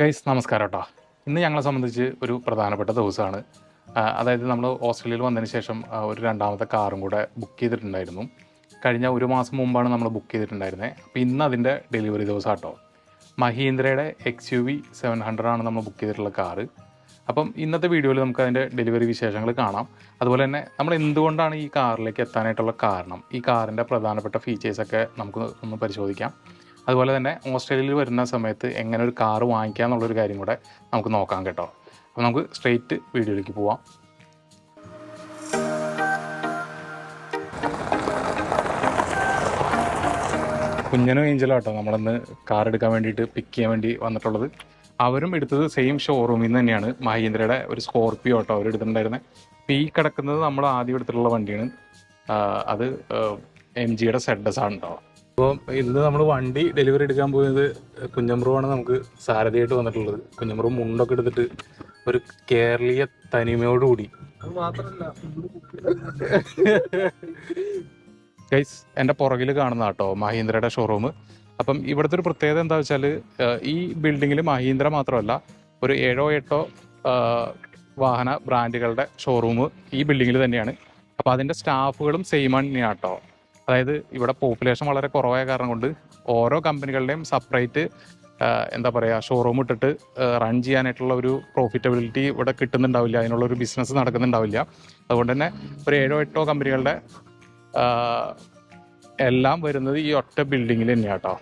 Guys നമസ്കാരം കേട്ടോ ഇന്ന് ഞങ്ങളെ സംബന്ധിച്ച് ഒരു പ്രധാനപ്പെട്ട ദിവസമാണ്. അതായത് നമ്മൾ ഓസ്ട്രേലിയയിൽ വന്നതിന് ശേഷം ഒരു രണ്ടാമത്തെ കാറും കൂടെ ബുക്ക് ചെയ്തിട്ടുണ്ടായിരുന്നു. കഴിഞ്ഞ ഒരു മാസം മുമ്പാണ് നമ്മൾ ബുക്ക് ചെയ്തിട്ടുണ്ടായിരുന്നത് അപ്പോൾ ഇന്ന് അതിന്റെ ഡെലിവറി ദിവസം കേട്ടോ മഹീന്ദ്രയുടെ X U V seven hundred ആണ് നമ്മൾ ബുക്ക് ചെയ്തിട്ടുള്ള കാറ്. അപ്പം ഇന്നത്തെ വീഡിയോയിൽ നമുക്ക് അതിന്റെ ഡെലിവറി വിശേഷങ്ങൾ കാണാം. അതുപോലെ തന്നെ നമ്മൾ എന്തുകൊണ്ടാണ് ഈ കാറിലേക്ക് എത്താനായിട്ടുള്ള കാരണം? ഈ കാറിന്റെ പ്രധാനപ്പെട്ട ഫീച്ചേഴ്സൊക്കെ നമുക്ക് ഒന്ന് പരിശോധിക്കാം. അതുപോലെ തന്നെ ഓസ്ട്രേലിയയിൽ വരുന്ന സമയത്ത് എങ്ങനെ ഒരു കാറ് വാങ്ങിക്കുക എന്നുള്ളൊരു കാര്യം കൂടെ നമുക്ക് നോക്കാം കേട്ടോ. അപ്പോൾ നമുക്ക് സ്ട്രെയിറ്റ് വീഡിയോയിലേക്ക് പോവാം. കുഞ്ഞനും ഏഞ്ചലും കേട്ടോ നമ്മളിന്ന് കാർ എടുക്കാൻ വേണ്ടിയിട്ട് പിക്ക് ചെയ്യാൻ വേണ്ടി വന്നിട്ടുള്ളത്. അവരും എടുത്തത് സെയിം ഷോറൂമിൽ നിന്ന് തന്നെയാണ്. മഹീന്ദ്രയുടെ ഒരു സ്കോർപ്പിയോ കേട്ടോ അവർ എടുത്തിട്ടുണ്ടായിരുന്നത് അപ്പോൾ ഈ കിടക്കുന്നത് നമ്മൾ ആദ്യം എടുത്തിട്ടുള്ള വണ്ടിയാണ്. അത് എം ജിയുടെ സെഡസ് ആണ് കേട്ടോ അപ്പോൾ ഇന്ന് നമ്മൾ വണ്ടി ഡെലിവറി എടുക്കാൻ പോയത് കുഞ്ഞമ്പ്രുവാണ് നമുക്ക് സാരഥിയായിട്ട് വന്നിട്ടുള്ളത്. കുഞ്ഞമ്പ്രു മുണ്ടൊക്കെ എടുത്തിട്ട് ഒരു കേരളീയ തനിമയോടുകൂടി. ഗൈസ് എന്റെ പുറകിൽ കാണുന്ന കേട്ടോ മഹീന്ദ്രയുടെ ഷോറൂം അപ്പം ഇവിടുത്തെ ഒരു പ്രത്യേകത എന്താ വെച്ചാൽ ഈ ബിൽഡിങ്ങിൽ മഹീന്ദ്ര മാത്രമല്ല ഒരു ഏഴോ എട്ടോ വാഹന ബ്രാൻഡുകളുടെ ഷോറൂം ഈ ബിൽഡിങ്ങിൽ തന്നെയാണ്. അപ്പോൾ അതിന്റെ സ്റ്റാഫുകളും സെയിം തന്നെയാണ് കേട്ടോ അതായത് ഇവിടെ പോപ്പുലേഷൻ വളരെ കുറവായ കാരണം കൊണ്ട് ഓരോ കമ്പനികളുടെയും സെപ്പറേറ്റ് എന്താ പറയുക ഷോറൂം ഇട്ടിട്ട് റൺ ചെയ്യാനായിട്ടുള്ള ഒരു പ്രോഫിറ്റബിലിറ്റി ഇവിടെ കിട്ടുന്നുണ്ടാവില്ല. അതിനുള്ള ഒരു ബിസിനസ് നടക്കുന്നുണ്ടാവില്ല. അതുകൊണ്ട് തന്നെ ഒരു ഏഴോ എട്ടോ കമ്പനികളുടെ എല്ലാം വരുന്നത് ഈ ഒറ്റ ബിൽഡിങ്ങിൽ തന്നെയാണ് കേട്ടോ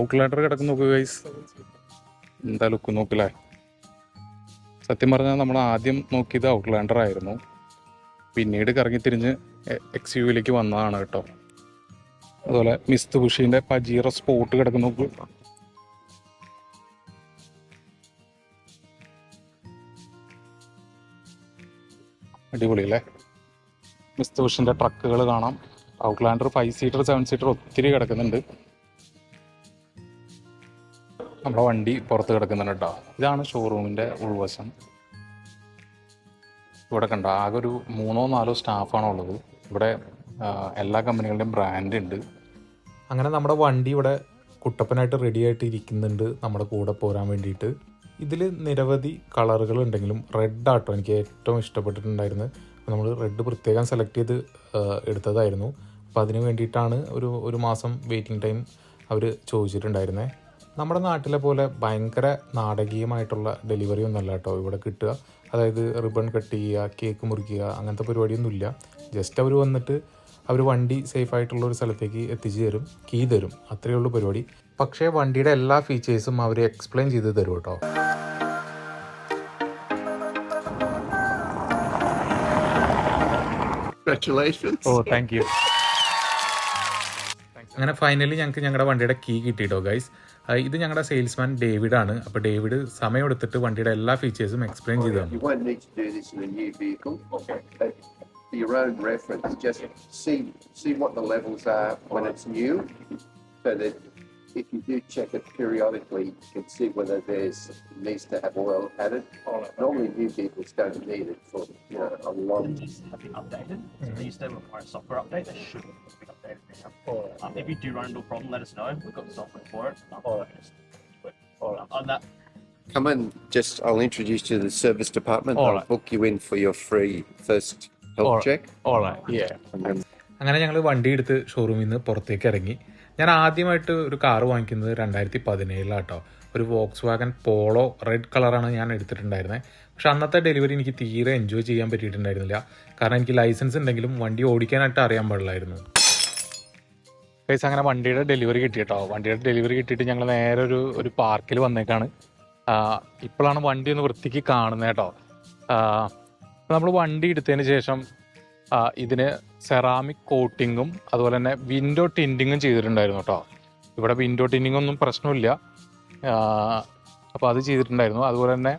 ഔട്ട്ലാൻഡർ കിടക്കുന്ന നോക്കുക ഗൈസ് എന്താ ലുക്ക് നോക്കില്ലേ സത്യം പറഞ്ഞാൽ നമ്മൾ ആദ്യം നോക്കിയത് ഔട്ട്ലാൻഡർ ആയിരുന്നു. പിന്നീട് കറങ്ങി തിരിഞ്ഞ് എക്സ് യുവിലേക്ക് വന്നതാണ് കേട്ടോ. അതുപോലെ മിസ് ബുഷീന്റെ പജീറ സ്പോട്ട് കിടക്കുന്ന. നോക്ക് അടിപൊളി അല്ലേ? മിസ്ത് ബുഷിന്റെ ട്രക്കുകൾ കാണാം. Outlander five seater seven seater ഒത്തിരി കിടക്കുന്നുണ്ട്. നമ്മുടെ വണ്ടി പുറത്ത് കിടക്കുന്നുണ്ട് കേട്ടോ. ഇതാണ് ഷോറൂമിന്റെ ഉൾവശം. ഇവിടെ കണ്ട ആകെ ഒരു മൂന്നോ നാലോ സ്റ്റാഫാണ് ഉള്ളത്. ഇവിടെ എല്ലാ കമ്പനികളുടെയും ബ്രാൻഡ് ഉണ്ട്. അങ്ങനെ നമ്മുടെ വണ്ടി ഇവിടെ കുട്ടപ്പനായിട്ട് റെഡി ആയിട്ട് ഇരിക്കുന്നുണ്ട് നമ്മുടെ കൂടെ പോരാൻ വേണ്ടിയിട്ട്. ഇതിൽ നിരവധി കളറുകൾ ഉണ്ടെങ്കിലും റെഡ് ആട്ടോ എനിക്ക് ഏറ്റവും ഇഷ്ടപ്പെട്ടിട്ടുണ്ടായിരുന്നു നമ്മൾ റെഡ് പ്രത്യേകം സെലക്ട് ചെയ്ത് എടുത്തതായിരുന്നു. അപ്പോൾ അതിന് വേണ്ടിയിട്ടാണ് ഒരു ഒരു മാസം വെയിറ്റിംഗ് ടൈം അവർ ചോദിച്ചിട്ടുണ്ടായിരുന്നത് നമ്മുടെ നാട്ടിലെ പോലെ ഭയങ്കര നാടകീയമായിട്ടുള്ള ഡെലിവറി ഒന്നല്ല കേട്ടോ ഇവിടെ കിട്ടുക. അതായത് റിബൺ കട്ട് ചെയ്യുക കേക്ക് മുറിക്കുക അങ്ങനത്തെ പരിപാടിയൊന്നുമില്ല. ജസ്റ്റ് അവർ വന്നിട്ട് അവർ വണ്ടി സേഫ് ആയിട്ടുള്ള ഒരു സ്ഥലത്തേക്ക് എത്തിച്ചു തരും കീ തരും. അത്രയേ ഉള്ളൂ പരിപാടി. പക്ഷേ വണ്ടിയുടെ എല്ലാ ഫീച്ചേഴ്സും അവർ എക്സ്പ്ലെയിൻ ചെയ്ത് തരും കേട്ടോ. Congratulations. ഓ താങ്ക് യു അങ്ങനെ ഫൈനലി ഞങ്ങൾക്ക് ഞങ്ങളുടെ വണ്ടിയുടെ കീ കിട്ടിയിട്ടോ ഗൈസ് ഇത് ഞങ്ങളുടെ സെയിൽസ്മാൻ ഡേവിഡ് ആണ് അപ്പോൾ ഡേവിഡ് സമയമെടുത്തിട്ട് വണ്ടിയുടെ എല്ലാ ഫീച്ചേഴ്സും എക്സ്പ്ലെയിൻ ചെയ്തു your own reference, just see see what the levels are when it's new, so that if you do check it periodically, you can see whether there's needs to have oil added. Normally, new vehicles don't need it for you know a long. have been updated. So these do require a software update. They should be updated now. Um, if you do run into a problem, let us know. We've got the software for it. Um, just- but, um, on that, Come in. Just I'll introduce you to the service department. All I'll right. book you in for your free first health All right. check. And then അങ്ങനെ ഞങ്ങൾ വണ്ടി എടുത്ത് ഷോറൂമിൽ നിന്ന് പുറത്തേക്ക് ഇറങ്ങി ഞാൻ ആദ്യമായിട്ട് ഒരു കാറ് വാങ്ങിക്കുന്നത് രണ്ടായിരത്തി പതിനേഴിലാട്ടോ ഒരു വോക്സ് വാഗൻ പോളോ റെഡ് കളറാണ് ഞാൻ എടുത്തിട്ടുണ്ടായിരുന്നത് പക്ഷെ അന്നത്തെ ഡെലിവറി എനിക്ക് തീരെ എൻജോയ് ചെയ്യാൻ പറ്റിയിട്ടുണ്ടായിരുന്നില്ല. കാരണം എനിക്ക് ലൈസൻസ് ഉണ്ടെങ്കിലും വണ്ടി ഓടിക്കാനായിട്ട് അറിയാൻ പാടില്ലായിരുന്നു. പൈസ അങ്ങനെ വണ്ടിയുടെ ഡെലിവറി കിട്ടി കേട്ടോ വണ്ടിയുടെ ഡെലിവറി കിട്ടിയിട്ട് ഞങ്ങൾ നേരെ ഒരു ഒരു പാർക്കിൽ വന്നേക്കാണ്. ഇപ്പോഴാണ് വണ്ടി ഒന്ന് വൃത്തിക്ക് കാണുന്നത് കേട്ടോ. നമ്മൾ വണ്ടി എടുത്തതിന് ശേഷം ഇതിന് സെറാമിക് കോട്ടിങ്ങും അതുപോലെ തന്നെ വിൻഡോ ടിന്റിങ്ങും ചെയ്തിട്ടുണ്ടായിരുന്നു കേട്ടോ ഇവിടെ വിൻഡോ ടിന്റിംഗ് ഒന്നും പ്രശ്നമില്ല. അപ്പോൾ അത് ചെയ്തിട്ടുണ്ടായിരുന്നു. അതുപോലെ തന്നെ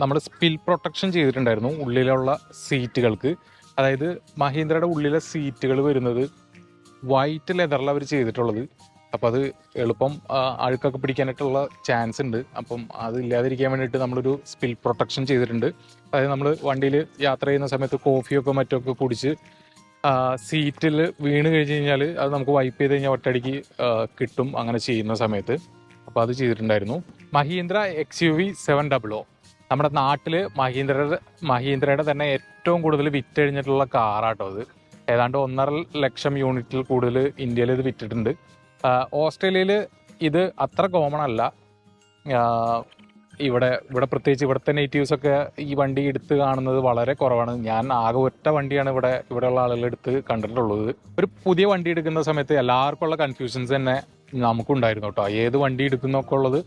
നമ്മൾ സ്പിൽ പ്രൊട്ടക്ഷൻ ചെയ്തിട്ടുണ്ടായിരുന്നു ഉള്ളിലുള്ള സീറ്റുകൾക്ക് അതായത് മഹീന്ദ്രയുടെ ഉള്ളിലെ സീറ്റുകൾ വരുന്നത് വൈറ്റ് ലെതറിൽ അവർ ചെയ്തിട്ടുള്ളത്. അപ്പോൾ അത് എളുപ്പം അഴുക്കൊക്കെ പിടിക്കാനായിട്ടുള്ള ചാൻസ് ഉണ്ട്. അപ്പം അത് ഇല്ലാതിരിക്കാൻ വേണ്ടിയിട്ട് നമ്മളൊരു സ്പിൽ പ്രൊട്ടക്ഷൻ ചെയ്തിട്ടുണ്ട്. അതായത് നമ്മൾ വണ്ടിയിൽ യാത്ര ചെയ്യുന്ന സമയത്ത് കോഫിയൊക്കെ മറ്റൊക്കെ കുടിച്ച് സീറ്റിൽ വീണ് കഴിഞ്ഞ് കഴിഞ്ഞാൽ അത് നമുക്ക് വൈപ്പ് ചെയ്ത് കഴിഞ്ഞാൽ ഒറ്റടിക്ക് കിട്ടും അങ്ങനെ ചെയ്യുന്ന സമയത്ത്. അപ്പോൾ അത് ചെയ്തിട്ടുണ്ടായിരുന്നു. Mahindra X U V seven double നമ്മുടെ നാട്ടിൽ മഹീന്ദ്ര മഹീന്ദ്രയുടെ തന്നെ ഏറ്റവും കൂടുതൽ വിറ്റഴിഞ്ഞിട്ടുള്ള കാറാട്ടോ അത്. ഏതാണ്ട് ഒന്നര ലക്ഷം യൂണിറ്റിൽ കൂടുതൽ ഇന്ത്യയിൽ ഇത് വിറ്റിട്ടുണ്ട്. ഓസ്ട്രേലിയയിൽ ഇത് അത്ര കോമൺ അല്ല. ഇവിടെ ഇവിടെ പ്രത്യേകിച്ച് ഇവിടുത്തെ ഒക്കെ ഈ വണ്ടി എടുത്ത് കാണുന്നത് വളരെ കുറവാണ്. ഞാൻ ആകെ ഒറ്റ വണ്ടിയാണ് ഇവിടെ ഇവിടെയുള്ള ആളുകൾ എടുത്ത് കണ്ടിട്ടുള്ളത്. ഒരു പുതിയ വണ്ടി എടുക്കുന്ന സമയത്ത് എല്ലാവർക്കും ഉള്ള കൺഫ്യൂഷൻസ് തന്നെ നമുക്കുണ്ടായിരുന്നു കേട്ടോ. ഏത് വണ്ടി എടുക്കുന്നൊക്കെ ഉള്ളത്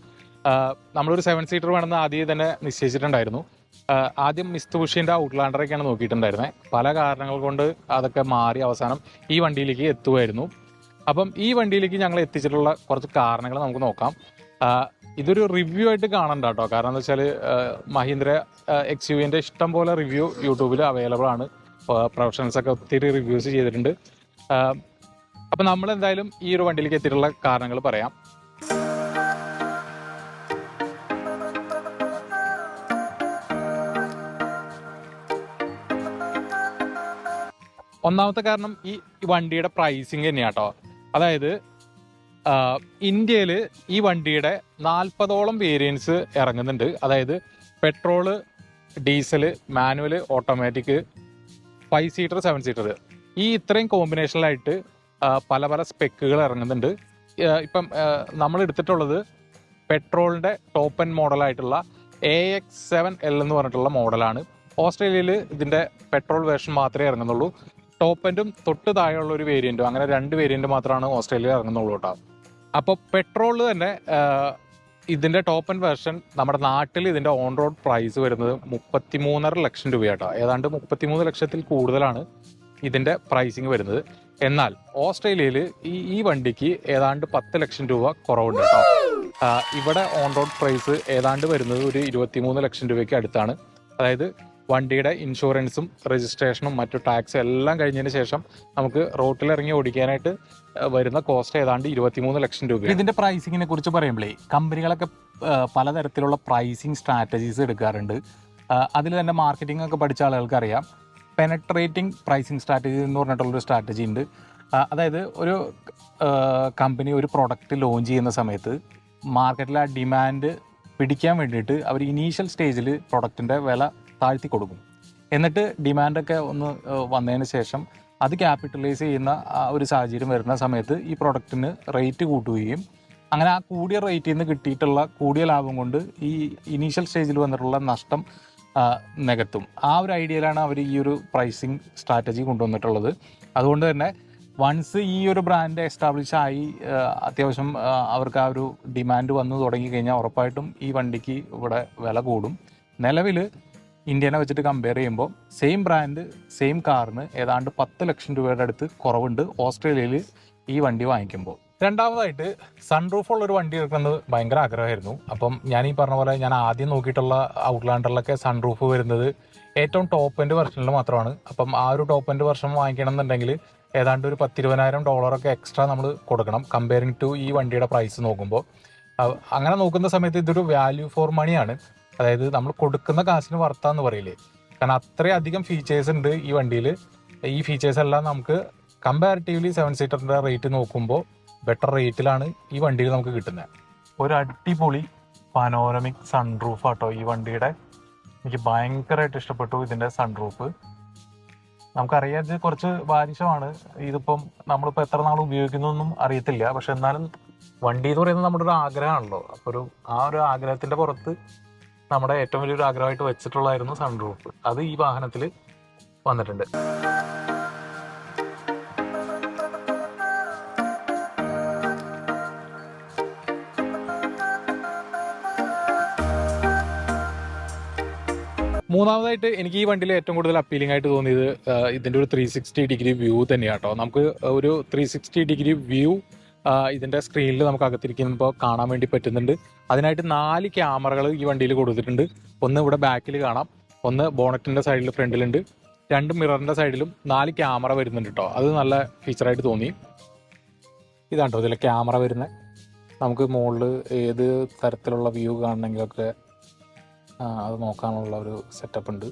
നമ്മളൊരു സെവൻ സീറ്റർ വേണമെന്ന് ആദ്യം തന്നെ നിശ്ചയിച്ചിട്ടുണ്ടായിരുന്നു. ആദ്യം മിസ്തുബുഷിന്റെ ഔട്ട്ലാൻഡറൊക്കെയാണ് നോക്കിയിട്ടുണ്ടായിരുന്നത് പല കാരണങ്ങൾ കൊണ്ട് അതൊക്കെ മാറി അവസാനം ഈ വണ്ടിയിലേക്ക് എത്തുമായിരുന്നു അപ്പം ഈ വണ്ടിയിലേക്ക് ഞങ്ങൾ എത്തിച്ചിട്ടുള്ള കുറച്ച് കാരണങ്ങൾ നമുക്ക് നോക്കാം. ഇതൊരു റിവ്യൂ ആയിട്ട് കാണണ്ട കേട്ടോ. കാരണം എന്താ വെച്ചാൽ മഹീന്ദ്ര എക്സ് യുവിന്റെ ഇഷ്ടം പോലെ റിവ്യൂ യൂട്യൂബിൽ അവൈലബിൾ ആണ്. പ്രൊഫഷണൽസ് ഒക്കെ ഒത്തിരി റിവ്യൂസ് ചെയ്തിട്ടുണ്ട്. അപ്പം നമ്മൾ എന്തായാലും ഈ ഒരു വണ്ടിയിലേക്ക് എത്തിയിട്ടുള്ള കാരണങ്ങൾ പറയാം. ഒന്നാമത്തെ കാരണം ഈ വണ്ടിയുടെ പ്രൈസിങ് തന്നെയാട്ടോ അതായത് ഇന്ത്യയിൽ ഈ വണ്ടിയുടെ നാൽപ്പതോളം വേരിയൻസ് ഇറങ്ങുന്നുണ്ട്. അതായത് petrol diesel manual automatic five seater seven seater ഈ ഇത്രയും കോമ്പിനേഷനിലായിട്ട് പല പല സ്പെക്കുകൾ ഇറങ്ങുന്നുണ്ട്. ഇപ്പം നമ്മൾ എടുത്തിട്ടുള്ളത് പെട്രോളിന്റെ ടോപ്പ് എൻ മോഡലായിട്ടുള്ള എ എക്സ് സെവൻ എൽ എന്ന് പറഞ്ഞിട്ടുള്ള മോഡലാണ് ഓസ്ട്രേലിയയിൽ ഇതിന്റെ പെട്രോൾ വേർഷൻ മാത്രമേ ഇറങ്ങുന്നുള്ളൂ. ടോപ്പ് എൻഡും തൊട്ട് താഴെയുള്ള ഒരു വേരിയന്റും അങ്ങനെ രണ്ട് വേരിയന്റ് മാത്രമാണ് ഓസ്ട്രേലിയയിൽ ഇറങ്ങുന്നുള്ളൂ കേട്ടോ. അപ്പോൾ പെട്രോൾ തന്നെ ഇതിന്റെ ടോപ്പ് ആൻഡ് വേർഷൻ നമ്മുടെ നാട്ടിൽ ഇതിന്റെ ഓൺ റോഡ് പ്രൈസ് വരുന്നത് മുപ്പത്തി മൂന്നര ലക്ഷം രൂപയാട്ടോ ഏതാണ്ട് മുപ്പത്തിമൂന്ന് ലക്ഷത്തിൽ കൂടുതലാണ് ഇതിന്റെ പ്രൈസിങ് വരുന്നത്. എന്നാൽ ഓസ്ട്രേലിയയിൽ ഈ ഈ വണ്ടിക്ക് ഏതാണ്ട് പത്ത് ലക്ഷം രൂപ കുറവുണ്ട് കേട്ടോ ഇവിടെ ഓൺ റോഡ് പ്രൈസ് ഏതാണ്ട് വരുന്നത് ഒരു ഇരുപത്തിമൂന്ന് ലക്ഷം രൂപയ്ക്ക് അടുത്താണ്. അതായത് വണ്ടിയുടെ ഇൻഷുറൻസും രജിസ്ട്രേഷനും മറ്റു ടാക്സും എല്ലാം കഴിഞ്ഞതിന് ശേഷം നമുക്ക് റോട്ടിൽ ഇറങ്ങി ഓടിക്കാനായിട്ട് വരുന്ന കോസ്റ്റ് ഏതാണ്ട് ഇരുപത്തിമൂന്ന് ലക്ഷം രൂപ ഇതിന്റെ പ്രൈസിങ്ങിനെ കുറിച്ച് പറയുമ്പോഴേ കമ്പനികളൊക്കെ പലതരത്തിലുള്ള പ്രൈസിങ് സ്ട്രാറ്റജീസ് എടുക്കാറുണ്ട്. അതിൽ തന്നെ മാർക്കറ്റിംഗ് ഒക്കെ പഠിച്ച ആളുകൾക്ക് അറിയാം പെനട്രേറ്റിംഗ് പ്രൈസിങ് സ്ട്രാറ്റജി എന്ന് പറഞ്ഞിട്ടുള്ളൊരു സ്ട്രാറ്റജി ഉണ്ട്. അതായത് ഒരു കമ്പനി ഒരു പ്രോഡക്റ്റ് ലോഞ്ച് ചെയ്യുന്ന സമയത്ത് മാർക്കറ്റിൽ ആ ഡിമാൻഡ് പിടിക്കാൻ വേണ്ടിയിട്ട് അവർ ഇനീഷ്യൽ സ്റ്റേജിൽ പ്രൊഡക്റ്റിന്റെ വില താഴ്ത്തി കൊടുക്കും. എന്നിട്ട് ഡിമാൻഡൊക്കെ ഒന്ന് വന്നതിന് ശേഷം അത് ക്യാപിറ്റലൈസ് ചെയ്യുന്ന ഒരു സാഹചര്യം വരുന്ന സമയത്ത് ഈ പ്രൊഡക്റ്റിന് റേറ്റ് കൂട്ടുകയും അങ്ങനെ ആ കൂടിയ റേറ്റിൽ നിന്ന് കിട്ടിയിട്ടുള്ള കൂടിയ ലാഭം കൊണ്ട് ഈ ഇനീഷ്യൽ സ്റ്റേജിൽ വന്നിട്ടുള്ള നഷ്ടം നികത്തും. ആ ഒരു ഐഡിയയിലാണ് അവർ ഈ ഒരു പ്രൈസിങ് സ്ട്രാറ്റജി കൊണ്ടുവന്നിട്ടുള്ളത്. അതുകൊണ്ട് തന്നെ വൺസ് ഈ ഒരു ബ്രാൻഡ് എസ്റ്റാബ്ലിഷ് ആയി അത്യാവശ്യം അവർക്ക് ആ ഒരു ഡിമാൻഡ് വന്നു തുടങ്ങി കഴിഞ്ഞാൽ ഉറപ്പായിട്ടും ഈ വണ്ടിക്ക് ഇവിടെ വില കൂടും. നിലവിൽ ഇന്ത്യനെ വെച്ചിട്ട് കമ്പയർ ചെയ്യുമ്പോൾ സെയിം ബ്രാൻഡ് സെയിം കാറിന് ഏതാണ്ട് പത്ത് ലക്ഷം രൂപയുടെ അടുത്ത് കുറവുണ്ട് ഓസ്ട്രേലിയയിൽ ഈ വണ്ടി വാങ്ങിക്കുമ്പോൾ. രണ്ടാമതായിട്ട് സൺറൂഫ് ഉള്ള ഒരു വണ്ടി എടുക്കുന്നത് ഭയങ്കര ആഗ്രഹമായിരുന്നു. അപ്പം ഞാൻ ഈ പറഞ്ഞ പോലെ ഞാൻ ആദ്യം നോക്കിയിട്ടുള്ള ഔട്ട്ലാൻഡറിലൊക്കെ സൺറൂഫ് വരുന്നത് ഏറ്റവും ടോപ്പ് എൻഡ് വെർഷനിൽ മാത്രമാണ്. അപ്പം ആ ഒരു ടോപ്പ് എൻഡ് വെർഷൻ വാങ്ങിക്കണം എന്നുണ്ടെങ്കിൽ ഏതാണ്ട് ഒരു പത്തിരുപതിനായിരം ഡോളറൊക്കെ എക്സ്ട്രാ നമ്മൾ കൊടുക്കണം കമ്പയറിങ് ടു ഈ വണ്ടിയുടെ പ്രൈസ് നോക്കുമ്പോൾ. അങ്ങനെ നോക്കുന്ന സമയത്ത് ഇതൊരു വാല്യൂ ഫോർ മണിയാണ് അതായത് നമ്മൾ കൊടുക്കുന്ന കാശിന് വർത്താന്ന് പറയില്ലേ? കാരണം അത്രയധികം ഫീച്ചേഴ്സ് ഉണ്ട് ഈ വണ്ടിയിൽ ഈ ഫീച്ചേഴ്സ് എല്ലാം നമുക്ക് കമ്പാരിറ്റീവ്ലി സെവൻ സീറ്ററിന്റെ റേറ്റ് നോക്കുമ്പോൾ ബെറ്റർ റേറ്റിലാണ് ഈ വണ്ടിയിൽ നമുക്ക് കിട്ടുന്നത് ഒരു അടിപൊളി പനോരമിക് സൺറൂഫ് ആട്ടോ ഈ വണ്ടിയുടെ. എനിക്ക് ഭയങ്കരമായിട്ട് ഇഷ്ടപ്പെട്ടു ഇതിന്റെ സൺറൂഫ് നമുക്കറിയാം ഇത് കുറച്ച് ബാരിശമാണ് ഇതിപ്പം നമ്മളിപ്പോൾ എത്ര നാൾ ഉപയോഗിക്കുന്നു ഉപയോഗിക്കുന്നൊന്നും അറിയത്തില്ല. പക്ഷെ എന്നാലും വണ്ടി എന്ന് പറയുന്നത് നമ്മുടെ ഒരു ആഗ്രഹമാണല്ലോ. അപ്പോൾ ഒരു ആ ഒരു ആഗ്രഹത്തിന്റെ പുറത്ത് നമ്മുടെ ഏറ്റവും വലിയൊരു ആഗ്രഹമായിട്ട് വെച്ചിട്ടുള്ളതായിരുന്നു സൺറൂഫ് അത് ഈ വാഹനത്തിൽ വന്നിട്ടുണ്ട്. മൂന്നാമതായിട്ട് എനിക്ക് ഈ വണ്ടിയിൽ ഏറ്റവും കൂടുതൽ അപ്പീലിംഗ് ആയിട്ട് തോന്നിയത് ഇതിന്റെ ഒരു ത്രീ സിക്സ്റ്റി ഡിഗ്രി വ്യൂ തന്നെയാട്ടോ. നമുക്ക് ഒരു ത്രീ സിക്സ്റ്റി ഡിഗ്രി വ്യൂ ഇതിന്റെ സ്ക്രീനിൽ നമുക്ക് അകത്തിരിക്കുമ്പോൾ കാണാൻ വേണ്ടി പറ്റുന്നുണ്ട്. അതിനായിട്ട് നാല് ക്യാമറകൾ ഈ വണ്ടിയിൽ കൊടുത്തിട്ടുണ്ട്. ഒന്ന് ഇവിടെ ബാക്കിൽ കാണാം. ഒന്ന് ബോണറ്റിന്റെ സൈഡിൽ ഫ്രണ്ടിലുണ്ട് രണ്ട് മിററിന്റെ സൈഡിലും നാല് ക്യാമറ വരുന്നുണ്ട് കേട്ടോ അത് നല്ല ഫീച്ചറായിട്ട് തോന്നി. ഇതാണ് കേട്ടോ ഇതിലെ ക്യാമറ വരുന്നത് നമുക്ക് മുകളിൽ ഏത് തരത്തിലുള്ള വ്യൂ കാണണമെങ്കിലൊക്കെ അത് നോക്കാനുള്ള ഒരു സെറ്റപ്പ് ഉണ്ട്.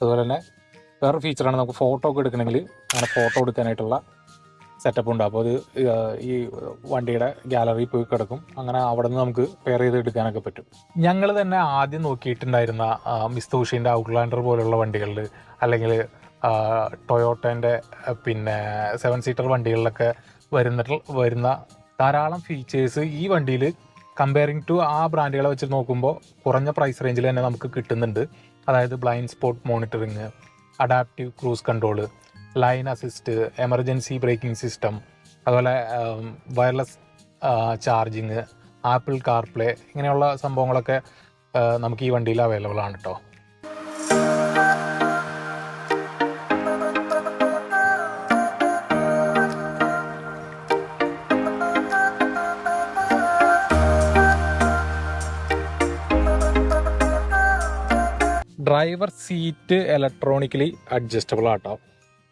അതുപോലെ തന്നെ വേറൊരു ഫീച്ചറാണ് നമുക്ക് ഫോട്ടോ ഒക്കെ എടുക്കണമെങ്കിൽ അങ്ങനെ ഫോട്ടോ എടുക്കാനായിട്ടുള്ള സെറ്റപ്പ് ഉണ്ട്. അപ്പോൾ അത് ഈ വണ്ടിയുടെ ഗാലറി പോയി കിടക്കും. അങ്ങനെ അവിടെ നിന്ന് നമുക്ക് പെയർ ചെയ്ത് എടുക്കാനൊക്കെ പറ്റും. ഞങ്ങൾ തന്നെ ആദ്യം നോക്കിയിട്ടുണ്ടായിരുന്ന മിസ്തൂഷിന്റെ ഔട്ട്ലാൻഡർ പോലുള്ള വണ്ടികളിൽ അല്ലെങ്കിൽ ടൊയോട്ടേന്റെ പിന്നെ സെവൻ സീറ്റർ വണ്ടികളിലൊക്കെ വരുന്ന വരുന്ന ധാരാളം ഫീച്ചേഴ്സ് ഈ വണ്ടിയിൽ കമ്പയറിങ് ടു ആ ബ്രാൻഡുകളെ വെച്ച് നോക്കുമ്പോൾ കുറഞ്ഞ പ്രൈസ് റേഞ്ചിൽ തന്നെ നമുക്ക് കിട്ടുന്നുണ്ട്. അതായത് blind spot monitoring adaptive cruise control lane assist emergency braking system അതുപോലെ വയർലെസ് ചാർജിങ് ആപ്പിൾ കാർപ്ലേ ഇങ്ങനെയുള്ള സംഭവങ്ങളൊക്കെ നമുക്ക് ഈ വണ്ടിയിൽ അവൈലബിൾ ആണ് കേട്ടോ ഡ്രൈവർ സീറ്റ് ഇലക്ട്രോണിക്കലി അഡ്ജസ്റ്റബിൾ ആട്ടോ.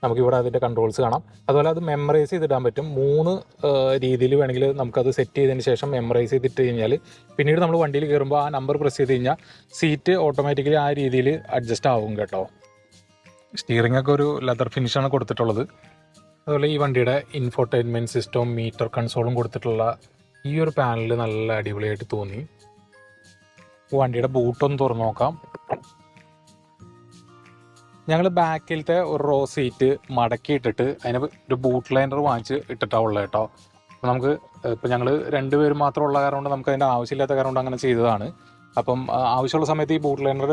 നമുക്കിവിടെ അതിന്റെ കൺട്രോൾസ് കാണാം. അതുപോലെ അത് മെമ്മറൈസ് ചെയ്തിടാൻ പറ്റും. മൂന്ന് രീതിയിൽ വേണമെങ്കിൽ നമുക്കത് സെറ്റ് ചെയ്തതിന് ശേഷം മെമ്മറൈസ് ചെയ്തിട്ട് കഴിഞ്ഞാൽ പിന്നീട് നമ്മൾ വണ്ടിയിൽ കയറുമ്പോൾ ആ നമ്പർ പ്രസ് ചെയ്ത് കഴിഞ്ഞാൽ സീറ്റ് ഓട്ടോമാറ്റിക്കലി ആ രീതിയിൽ അഡ്ജസ്റ്റ് ആവും കേട്ടോ. സ്റ്റിയറിംഗ് ഒക്കെ ഒരു ലെതർ ഫിനിഷാണ് കൊടുത്തിട്ടുള്ളത്. അതുപോലെ ഈ വണ്ടിയുടെ ഇൻഫോർടൈൻമെന്റ് സിസ്റ്റവും മീറ്റർ കൺസോളും കൊടുത്തിട്ടുള്ള ഈ ഒരു പാനൽ നല്ല അടിപൊളിയായിട്ട് തോന്നി. വണ്ടിയുടെ ബൂട്ടൊന്ന് തുറന്നു നോക്കാം. ഞങ്ങൾ ബാക്കിലത്തെ ഒരു റോ സീറ്റ് മടക്കി ഇട്ടിട്ട് അതിന് ഒരു ബൂട്ട് ലൈനർ വാങ്ങിച്ച് ഇട്ടിട്ടാണ് ഉള്ളത് കേട്ടോ അപ്പം നമുക്ക് ഇപ്പം ഞങ്ങൾ രണ്ടുപേരും മാത്രം ഉള്ള കാരണം കൊണ്ട് നമുക്ക് അതിന്റെ ആവശ്യമില്ലാത്ത കാരണം കൊണ്ട് അങ്ങനെ ചെയ്തതാണ്. അപ്പം ആവശ്യമുള്ള സമയത്ത് ഈ ബൂട്ട് ലൈനർ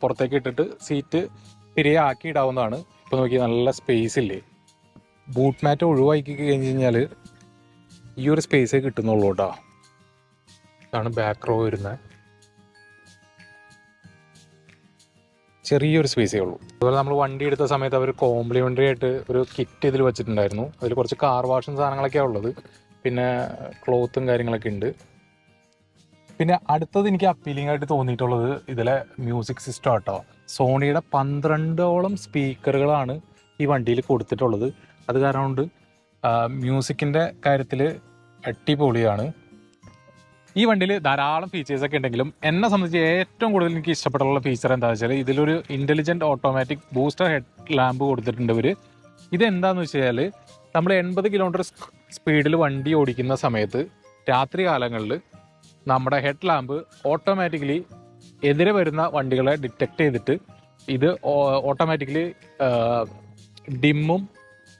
പുറത്തേക്ക് ഇട്ടിട്ട് സീറ്റ് തിരികെ ആക്കി ഇടാവുന്നതാണ് ഇപ്പം നോക്കി നല്ല സ്പേസ് ഇല്ലേ. ബൂട്ട് മാറ്റ് ഒഴിവാക്കി കഴിഞ്ഞ് കഴിഞ്ഞാൽ ഈ ഒരു സ്പേസേ കിട്ടുന്നുള്ളൂ കേട്ടോ ഇതാണ് ബാക്ക് റോ വരുന്നത് ചെറിയൊരു സ്പേസേ ഉള്ളൂ. അതുപോലെ നമ്മൾ വണ്ടി എടുത്ത സമയത്ത് അവർ കോംപ്ലിമെന്ററി ആയിട്ട് ഒരു കിറ്റ് ഇതിൽ വെച്ചിട്ടുണ്ടായിരുന്നു. അതിൽ കുറച്ച് കാർ വാഷും സാധനങ്ങളൊക്കെയാണ് ഉള്ളത്. പിന്നെ ക്ലോത്തും കാര്യങ്ങളൊക്കെ ഉണ്ട് പിന്നെ അടുത്തത് എനിക്ക് അപ്പീലിംഗ് ആയിട്ട് തോന്നിയിട്ടുള്ളത് ഇതിലെ മ്യൂസിക് സിസ്റ്റം ആട്ടോ. സോണിയുടെ പന്ത്രണ്ടോളം സ്പീക്കറുകളാണ് ഈ വണ്ടിയിൽ കൊടുത്തിട്ടുള്ളത്. അത് കാരണം കൊണ്ട് മ്യൂസിക്കിന്റെ കാര്യത്തിൽ അടിപൊളിയാണ്. ഈ വണ്ടിയിൽ ധാരാളം ഫീച്ചേഴ്സ് ഒക്കെ ഉണ്ടെങ്കിലും എന്നെ സംബന്ധിച്ച് ഏറ്റവും കൂടുതൽ എനിക്ക് ഇഷ്ടപ്പെട്ടുള്ള ഫീച്ചർ എന്താണെന്ന് വെച്ചാൽ ഇതിലൊരു intelligent automatic booster head lamp കൊടുത്തിട്ടുണ്ട് ഇവർ ഇത് വെച്ച് കഴിഞ്ഞാൽ നമ്മൾ എൺപത് കിലോമീറ്റർ സ്പീഡിൽ വണ്ടി ഓടിക്കുന്ന സമയത്ത് രാത്രി കാലങ്ങളിൽ നമ്മുടെ ഹെഡ് ലാമ്പ് ഓട്ടോമാറ്റിക്കലി എതിരെ വരുന്ന വണ്ടികളെ ഡിറ്റക്ട് ചെയ്തിട്ട് ഇത് ഓട്ടോമാറ്റിക്കലി ഡിമ്മും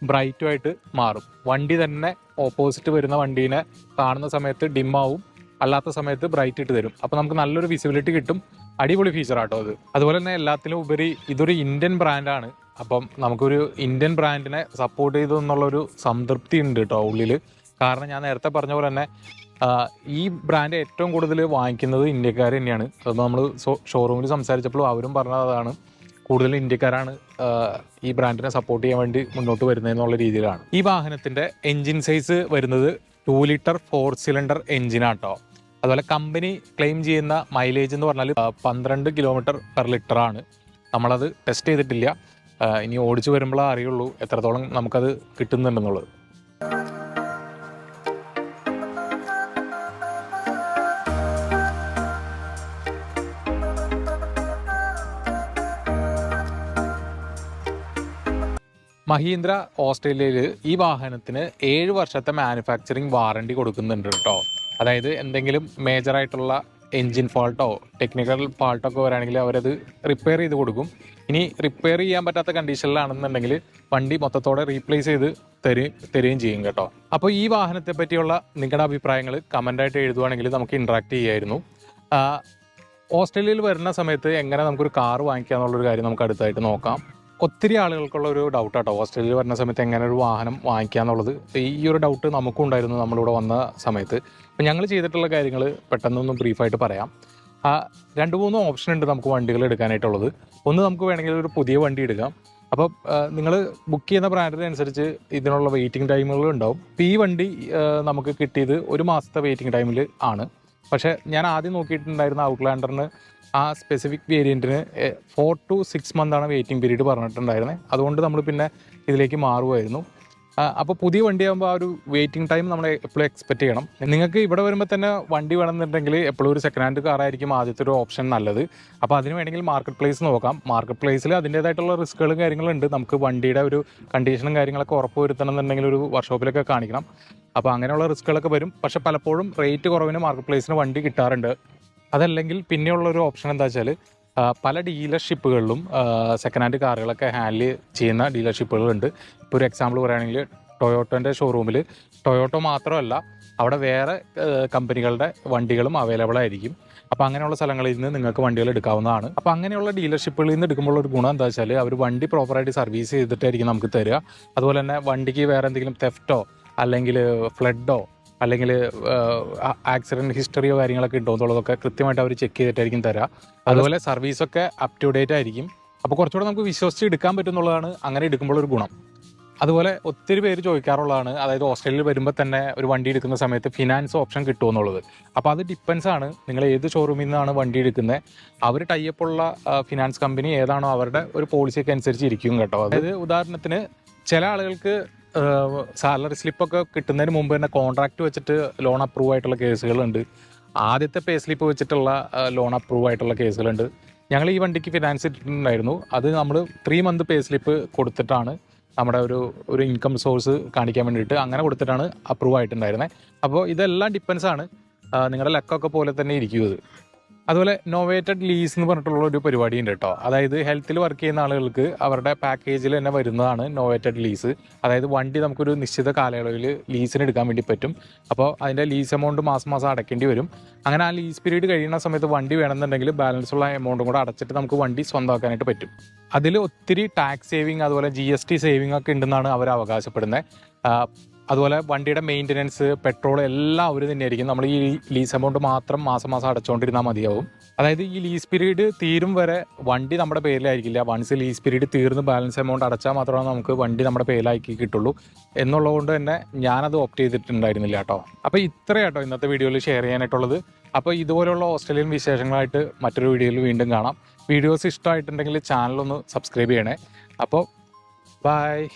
ബ്രൈറ്റും ആയിട്ട് മാറും. വണ്ടി തന്നെ ഓപ്പോസിറ്റ് വരുന്ന വണ്ടീനെ കാണുന്ന സമയത്ത് ഡിമ്മാവും അല്ലാത്ത സമയത്ത് ബ്രൈറ്റ് ഇട്ട് തരും. അപ്പോൾ നമുക്ക് നല്ലൊരു വിസിബിലിറ്റി കിട്ടും. അടിപൊളി ഫീച്ചർ ആട്ടോ അത്. അതുപോലെ തന്നെ എല്ലാത്തിലും ഉപരി ഇതൊരു ഇന്ത്യൻ ബ്രാൻഡാണ് അപ്പം നമുക്കൊരു ഇന്ത്യൻ ബ്രാൻഡിനെ സപ്പോർട്ട് ചെയ്തു എന്നുള്ളൊരു സംതൃപ്തി ഉണ്ട് കേട്ടോ ഉള്ളിൽ കാരണം ഞാൻ നേരത്തെ പറഞ്ഞ പോലെ തന്നെ ഈ ബ്രാൻഡ് ഏറ്റവും കൂടുതൽ വാങ്ങിക്കുന്നത് ഇന്ത്യക്കാർ തന്നെയാണ്. അത് നമ്മൾ ഷോറൂമിൽ സംസാരിച്ചപ്പോഴും അവരും പറഞ്ഞതാണ് കൂടുതൽ ഇന്ത്യക്കാരാണ് ഈ ബ്രാൻഡിനെ സപ്പോർട്ട് ചെയ്യാൻ വേണ്ടി മുന്നോട്ട് വരുന്നതെന്നുള്ള രീതിയിലാണ്. ഈ വാഹനത്തിന്റെ എൻജിൻ സൈസ് വരുന്നത് ടു ലിറ്റർ ഫോർ സിലിണ്ടർ എഞ്ചിനാട്ടോ അതുപോലെ കമ്പനി ക്ലെയിം ചെയ്യുന്ന മൈലേജ് എന്ന് പറഞ്ഞാൽ പന്ത്രണ്ട് കിലോമീറ്റർ പെർ ലിറ്റർ ആണ്. നമ്മളത് ടെസ്റ്റ് ചെയ്തിട്ടില്ല. ഇനി ഓടിച്ചു വരുമ്പോഴേ അറിയുള്ളൂ എത്രത്തോളം നമുക്കത് കിട്ടുന്നുണ്ടെന്നുള്ളത്. മഹീന്ദ്ര ഓസ്ട്രേലിയയിൽ ഈ വാഹനത്തിന് ഏഴ് വർഷത്തെ മാനുഫാക്ചറിങ് വാറണ്ടി കൊടുക്കുന്നുണ്ട് കേട്ടോ. അതായത് എന്തെങ്കിലും മേജർ ആയിട്ടുള്ള എൻജിൻ ഫോൾട്ടോ ടെക്നിക്കൽ ഫാൾട്ടോ ഒക്കെ വരാണെങ്കിൽ അവരത് റിപ്പയർ ചെയ്ത് കൊടുക്കും. ഇനി റിപ്പയർ ചെയ്യാൻ പറ്റാത്ത കണ്ടീഷനിലാണെന്നുണ്ടെങ്കിൽ വണ്ടി മൊത്തത്തോടെ റീപ്ലേസ് ചെയ്ത് തരും തരുകയും ചെയ്യും കേട്ടോ. അപ്പോൾ ഈ വാഹനത്തെ പറ്റിയുള്ള നിങ്ങളുടെ അഭിപ്രായങ്ങൾ കമന്റായിട്ട് എഴുതുവാണെങ്കിൽ നമുക്ക് ഇൻട്രാക്ട് ചെയ്യായിരുന്നു. ഓസ്ട്രേലിയയിൽ വരുന്ന സമയത്ത് എങ്ങനെ നമുക്കൊരു കാർ വാങ്ങിക്കുക എന്നുള്ളൊരു കാര്യം നമുക്ക് അടുത്തായിട്ട് നോക്കാം. ഒത്തിരി ആളുകൾക്കുള്ള ഒരു ഡൗട്ട് ആട്ടോ. ഓസ്ട്രേലിയയിൽ വരുന്ന സമയത്ത് എങ്ങനെ ഒരു വാഹനം വാങ്ങിക്കുക എന്നുള്ളത്. ഈ ഒരു ഡൗട്ട് നമുക്കും ഉണ്ടായിരുന്നു നമ്മളിവിടെ വന്ന സമയത്ത്. അപ്പം ഞങ്ങൾ ചെയ്തിട്ടുള്ള കാര്യങ്ങൾ പെട്ടെന്നൊന്ന് ബ്രീഫായിട്ട് പറയാം. ആ, രണ്ട് മൂന്ന് ഓപ്ഷൻ ഉണ്ട് നമുക്ക് വണ്ടികൾ എടുക്കാനായിട്ടുള്ളത്. ഒന്ന് നമുക്ക് വേണമെങ്കിൽ ഒരു പുതിയ വണ്ടി എടുക്കാം. അപ്പോൾ നിങ്ങൾ ബുക്ക് ചെയ്യുന്ന ബ്രാൻഡിനനുസരിച്ച് ഇതിനുള്ള വെയിറ്റിംഗ് ടൈമുകൾ ഉണ്ടാവും. ഇപ്പോൾ ഈ വണ്ടി നമുക്ക് കിട്ടിയത് ഒരു മാസത്തെ വെയിറ്റിംഗ് ടൈമിൽ ആണ്. പക്ഷേ ഞാൻ ആദ്യം നോക്കിയിട്ടുണ്ടായിരുന്ന ഔട്ട്ലാൻഡറിന് ആ സ്പെസിഫിക് വേരിയന്റിന് ഫോർ ടു സിക്സ് മന്താണ് വെയിറ്റിംഗ് പീരീഡ് പറഞ്ഞിട്ടുണ്ടായിരുന്നത് അതുകൊണ്ട് നമ്മൾ പിന്നെ ഇതിലേക്ക് മാറുമായിരുന്നു അപ്പോൾ പുതിയ വണ്ടിയാകുമ്പോൾ ആ ഒരു വെയിറ്റിംഗ് ടൈം നമ്മൾ എപ്പോഴും എക്സ്പെക്ട് ചെയ്യണം. നിങ്ങൾക്ക് ഇവിടെ വരുമ്പോൾ തന്നെ വണ്ടി വേണമെന്നുണ്ടെങ്കിൽ എപ്പോഴും ഒരു സെക്കൻഡ് ഹാൻഡ് കാർ ആയിരിക്കും ആദ്യത്തെ ഒരു ഓപ്ഷൻ നല്ലത്. അപ്പോൾ അതിന് വേണമെങ്കിൽ മാർക്കറ്റ് പ്ലേസ് നോക്കാം. മാർക്കറ്റ് പ്ലേസിൽ അതിന്റേതായിട്ടുള്ള റിസ്ക്കുകളും കാര്യങ്ങളുണ്ട് നമുക്ക് വണ്ടിയുടെ ഒരു കണ്ടീഷനും കാര്യങ്ങളൊക്കെ ഉറപ്പ് വരുത്തണം എന്നുണ്ടെങ്കിൽ ഒരു വർക്ക്ഷോപ്പിലൊക്കെ കാണിക്കണം. അപ്പോൾ അങ്ങനെയുള്ള റിസ്ക്കുകളൊക്കെ വരും. പക്ഷെ പലപ്പോഴും റേറ്റ് കുറവിന് മാർക്കറ്റ് പ്ലേസിന് വണ്ടി കിട്ടാറുണ്ട്. അതല്ലെങ്കിൽ പിന്നെയുള്ള ഒരു ഓപ്ഷൻ എന്താ വെച്ചാൽ പല ഡീലർഷിപ്പുകളിലും സെക്കൻഡ് ഹാൻഡ് കാറുകളൊക്കെ ഹാൻഡിൽ ചെയ്യുന്ന ഡീലർഷിപ്പുകളുണ്ട്. ഇപ്പോൾ ഒരു എക്സാമ്പിൾ പറയുകയാണെങ്കിൽ ടൊയോട്ടോന്റെ ഷോറൂമിൽ ടൊയോട്ടോ മാത്രമല്ല അവിടെ വേറെ കമ്പനികളുടെ വണ്ടികളും അവൈലബിൾ ആയിരിക്കും. അപ്പോൾ അങ്ങനെയുള്ള സ്ഥലങ്ങളിൽ നിന്ന് നിങ്ങൾക്ക് വണ്ടികൾ എടുക്കാവുന്നതാണ്. അപ്പോൾ അങ്ങനെയുള്ള ഡീലർഷിപ്പുകളിൽ നിന്ന് എടുക്കുമ്പോൾ ഒരു ഗുണം എന്താ വെച്ചാൽ അവർ വണ്ടി പ്രോപ്പറായിട്ട് സർവീസ് ചെയ്തിട്ടായിരിക്കും നമുക്ക് തരിക. അതുപോലെ തന്നെ വണ്ടിക്ക് വേറെ എന്തെങ്കിലും തെഫ്റ്റോ അല്ലെങ്കിൽ ഫ്ലഡോ അല്ലെങ്കിൽ ആക്സിഡന്റ് ഹിസ്റ്ററിയോ കാര്യങ്ങളൊക്കെ ഉണ്ടോ എന്നുള്ളതൊക്കെ കൃത്യമായിട്ട് അവർ ചെക്ക് ചെയ്തിട്ടായിരിക്കും തരാം. അതുപോലെ സർവീസൊക്കെ അപ് ടു ഡേറ്റ് ആയിരിക്കും. അപ്പോൾ കുറച്ചുകൂടെ നമുക്ക് വിശ്വസിച്ച് എടുക്കാൻ പറ്റുന്നുള്ളതാണ് അങ്ങനെ എടുക്കുമ്പോൾ ഒരു ഗുണം. അതുപോലെ ഒത്തിരി പേര് ചോദിക്കാറുള്ളതാണ് അതായത് ഓസ്ട്രേലിയയിൽ വരുമ്പോൾ തന്നെ ഒരു വണ്ടി എടുക്കുന്ന സമയത്ത് ഫിനാൻസ് ഓപ്ഷൻ കിട്ടുമോ എന്നുള്ളത്. അപ്പോൾ അത് ഡിപ്പെൻസ് ആണ്. നിങ്ങൾ ഏത് ഷോറൂമിൽ നിന്നാണ് വണ്ടി എടുക്കുന്നത് അവർ ടൈപ്പുള്ള ഫിനാൻസ് കമ്പനി ഏതാണോ അവരുടെ ഒരു പോളിസിയൊക്കെ അനുസരിച്ച് ഇരിക്കും കേട്ടോ. അതായത് ഉദാഹരണത്തിന് ചില ആളുകൾക്ക് സാലറി സ്ലിപ്പൊക്കെ കിട്ടുന്നതിന് മുമ്പ് തന്നെ കോൺട്രാക്ട് വെച്ചിട്ട് ലോൺ അപ്രൂവ് ആയിട്ടുള്ള കേസുകളുണ്ട്. ആദ്യത്തെ പേ സ്ലിപ്പ് വെച്ചിട്ടുള്ള ലോൺ അപ്രൂവ് ആയിട്ടുള്ള കേസുകളുണ്ട്. ഞങ്ങൾ ഈ വണ്ടിക്ക് ഫിനാൻസ് ഇട്ടിട്ടുണ്ടായിരുന്നു അത് നമ്മൾ ത്രീ മന്ത് പേ സ്ലിപ്പ് കൊടുത്തിട്ടാണ് നമ്മുടെ ഒരു ഒരു ഇൻകം സോഴ്സ് കാണിക്കാൻ വേണ്ടിയിട്ട് അങ്ങനെ കൊടുത്തിട്ടാണ് അപ്രൂവ് ആയിട്ടുണ്ടായിരുന്നത് അപ്പോൾ ഇതെല്ലാം ഡിപ്പെൻസാണ് നിങ്ങളുടെ ലക്കൊക്കെ പോലെ തന്നെ ഇരിക്കും അതുപോലെ നോവേറ്റഡ് ലീസ് എന്ന് പറഞ്ഞിട്ടുള്ള ഒരു പരിപാടി ഉണ്ട് കേട്ടോ അതായത് ഹെൽത്തിൽ വർക്ക് ചെയ്യുന്ന ആളുകൾക്ക് അവരുടെ പാക്കേജിൽ തന്നെ വരുന്നതാണ് നോവേറ്റഡ് ലീസ് അതായത് വണ്ടി നമുക്കൊരു നിശ്ചിത കാലയളവിൽ ലീസിന് എടുക്കാൻ വേണ്ടി പറ്റും. അപ്പോൾ അതിന്റെ ലീസ് എമൗണ്ട് മാസം മാസം അടയ്ക്കേണ്ടി വരും. അങ്ങനെ ആ ലീസ് പീരീഡ് കഴിയുന്ന സമയത്ത് വണ്ടി വേണമെന്നുണ്ടെങ്കിൽ ബാലൻസ് ഉള്ള എമൗണ്ടും കൂടെ അടച്ചിട്ട് നമുക്ക് വണ്ടി സ്വന്തമാക്കാനായിട്ട് പറ്റും. അതിൽ ഒത്തിരി ടാക്സ് സേവിങ് അതുപോലെ ജി എസ് ടി സേവിങ് ഒക്കെ ഉണ്ടെന്നാണ് അവർ അവകാശപ്പെടുന്നത് അതുപോലെ വണ്ടിയുടെ മെയിന്റനൻസ് പെട്രോൾ എല്ലാം അവർ തന്നെയായിരിക്കും. നമ്മൾ ഈ ലീസ് എമൗണ്ട് മാത്രം മാസം മാസം അടച്ചുകൊണ്ടിരുന്നാൽ മതിയാവും. അതായത് ഈ ലീസ് പീരീഡ് തീരും വരെ വണ്ടി നമ്മുടെ പേരിലായിരിക്കില്ല. വൺസ് ലീസ് പീരീഡ് തീർന്ന് ബാലൻസ് എമൗണ്ട് അടച്ചാൽ മാത്രമേ നമുക്ക് വണ്ടി നമ്മുടെ പേരിലാക്കി കിട്ടുള്ളൂ. എന്നുള്ളതുകൊണ്ട് തന്നെ ഞാനത് ഓപ്റ്റ് ചെയ്തിട്ടുണ്ടായിരുന്നില്ല കേട്ടോ. അപ്പോൾ ഇത്രയാട്ടോ ഇന്നത്തെ വീഡിയോയിൽ ഷെയർ ചെയ്യാനായിട്ടുള്ളത്. അപ്പോൾ ഇതുപോലെയുള്ള ഓസ്ട്രേലിയൻ വിശേഷങ്ങളായിട്ട് മറ്റൊരു വീഡിയോയിൽ വീണ്ടും കാണാം. വീഡിയോസ് ഇഷ്ടമായിട്ടുണ്ടെങ്കിൽ ചാനലൊന്ന് സബ്സ്ക്രൈബ് ചെയ്യണേ. അപ്പോൾ ബൈ